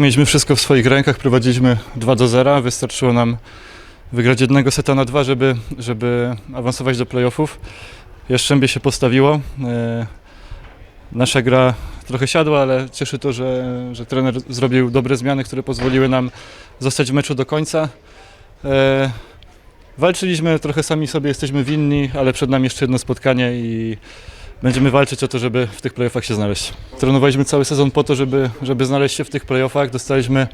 Mieliśmy wszystko w swoich rękach, prowadziliśmy 2 do 0. Wystarczyło nam wygrać jednego seta na dwa, żeby, żeby awansować do playoffów. Jaszczębie się postawiło. E, Nasza gra trochę siadła, ale cieszy to, że, że trener zrobił dobre zmiany, które pozwoliły nam zostać w meczu do końca. E, Walczyliśmy, trochę sami sobie jesteśmy winni, ale przed nami jeszcze jedno spotkanie i będziemy walczyć o to, żeby w tych playoffach się znaleźć. Trenowaliśmy cały sezon po to, żeby, żeby znaleźć się w tych playoffach. Dostaliśmy,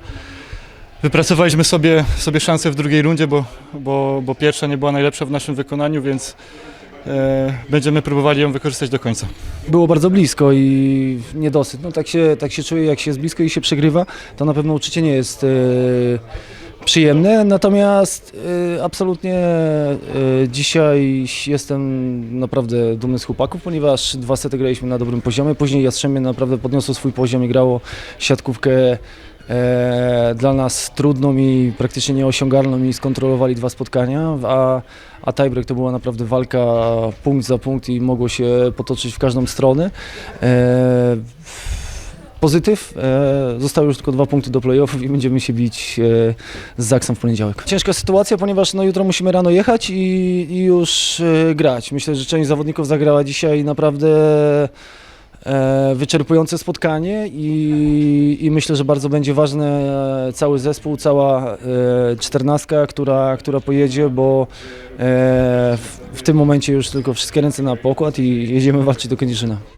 wypracowaliśmy sobie, sobie szansę w drugiej rundzie, bo, bo, bo pierwsza nie była najlepsza w naszym wykonaniu, więc e, będziemy próbowali ją wykorzystać do końca. Było bardzo blisko i niedosyt. No tak się, tak się czuje, jak się jest blisko i się przegrywa, to na pewno uczucie nie jest e, przyjemne. Natomiast e, absolutnie e, dzisiaj jestem naprawdę dumny z chłopaków, ponieważ dwa sety graliśmy na dobrym poziomie. Później Jastrzębie naprawdę podniosło swój poziom i grało siatkówkę e, dla nas trudną i praktycznie nieosiągalną i skontrolowali dwa spotkania, a, a tiebreak to była naprawdę walka punkt za punkt i mogło się potoczyć w każdą stronę. E, Pozytyw, e, zostały już tylko dwa punkty do playoffów i będziemy się bić e, z Zaksą w poniedziałek. Ciężka sytuacja, ponieważ no, jutro musimy rano jechać i, i już e, grać. Myślę, że część zawodników zagrała dzisiaj naprawdę wyczerpujące spotkanie i, i myślę, że bardzo będzie ważny cały zespół, cała czternastka, która, która pojedzie, bo w, w tym momencie już tylko wszystkie ręce na pokład i jedziemy walczyć do Kędzierzyna.